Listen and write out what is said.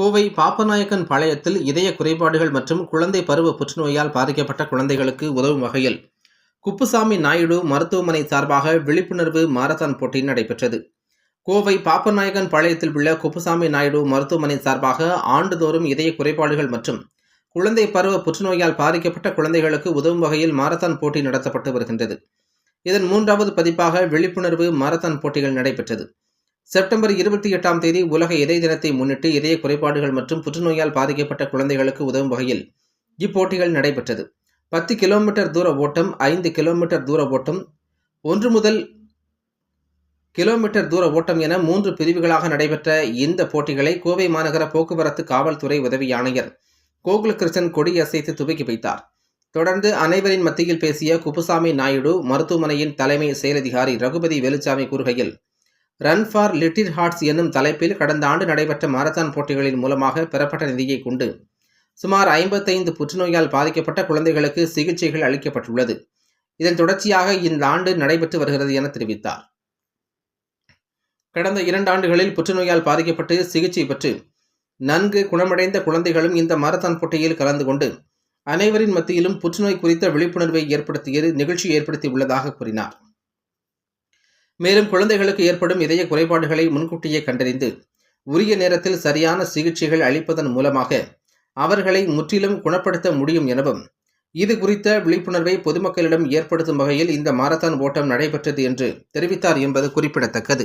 கோவை பாப்பநாயக்கன் பாளையத்தில் இதய குறைபாடுகள் மற்றும் குழந்தை பருவ புற்றுநோயால் பாதிக்கப்பட்ட குழந்தைகளுக்கு உதவும் வகையில் குப்புசாமி நாயுடு மருத்துவமனை சார்பாக விழிப்புணர்வு மாரத்தான் போட்டி நடைபெற்றது. கோவை பாப்பநாயக்கன் பாளையத்தில் உள்ள குப்புசாமி நாயுடு மருத்துவமனை சார்பாக ஆண்டுதோறும் இதய குறைபாடுகள் மற்றும் குழந்தை பருவ புற்றுநோயால் பாதிக்கப்பட்ட குழந்தைகளுக்கு உதவும் வகையில் மாரத்தான் போட்டி நடத்தப்பட்டு வருகின்றது. இதன் மூன்றாவது பதிப்பாக விழிப்புணர்வு மாரத்தான் போட்டிகள் நடைபெற்றது. செப்டம்பர் இருபத்தி எட்டாம் தேதி உலக இதய தினத்தை முன்னிட்டு இதய குறைபாடுகள் மற்றும் புற்றுநோயால் பாதிக்கப்பட்ட குழந்தைகளுக்கு உதவும் வகையில் இப்போட்டிகள் நடைபெற்றது. பத்து கிலோமீட்டர் தூர ஓட்டம் ஐந்து கிலோமீட்டர் தூர ஓட்டம் ஒன்று முதல் கிலோமீட்டர் தூர ஓட்டம் என மூன்று பிரிவுகளாக நடைபெற்ற இந்த போட்டிகளை கோவை மாநகர போக்குவரத்து காவல்துறை உதவி ஆணையர் கோகுலகிருஷ்ணன் கொடியசைத்து துவக்கி வைத்தார். தொடர்ந்து அனைவரின் மத்தியில் பேசிய குப்புசாமி நாயுடு மருத்துவமனையின் தலைமை செயலதிகாரி ரகுபதி வேலுச்சாமி கூறுகையில் ரன் ஃபார் லிட்டில் ஹார்ட்ஸ் என்னும் தலைப்பில் கடந்த ஆண்டு நடைபெற்ற மாரத்தான் போட்டிகளின் மூலமாக பெறப்பட்ட நிதியை கொண்டு சுமார் ஐம்பத்தைந்து புற்றுநோயால் பாதிக்கப்பட்ட குழந்தைகளுக்கு சிகிச்சைகள் அளிக்கப்பட்டுள்ளது. இதன் தொடர்ச்சியாக இந்த ஆண்டு நடைபெற்று வருகிறது என தெரிவித்தார். கடந்த இரண்டு ஆண்டுகளில் புற்றுநோயால் பாதிக்கப்பட்டு சிகிச்சை பெற்று நன்கு குணமடைந்த குழந்தைகளும் இந்த மாரத்தான் போட்டியில் கலந்து கொண்டு அனைவரின் மத்தியிலும் புற்றுநோய் குறித்த விழிப்புணர்வை ஏற்படுத்தியது நிகழ்ச்சி ஏற்படுத்தி உள்ளதாக கூறினார். மேலும் குழந்தைகளுக்கு ஏற்படும் இதய குறைபாடுகளை முன்கூட்டியே கண்டறிந்து உரிய நேரத்தில் சரியான சிகிச்சைகள் அளிப்பதன் மூலமாக அவர்களை முற்றிலும் குணப்படுத்த முடியும் எனவும் இது குறித்த விழிப்புணர்வை பொதுமக்களிடம் ஏற்படுத்தும் வகையில் இந்த மாரத்தான் ஓட்டம் நடைபெற்றது என்று தெரிவித்தார் என்பது குறிப்பிடத்தக்கது.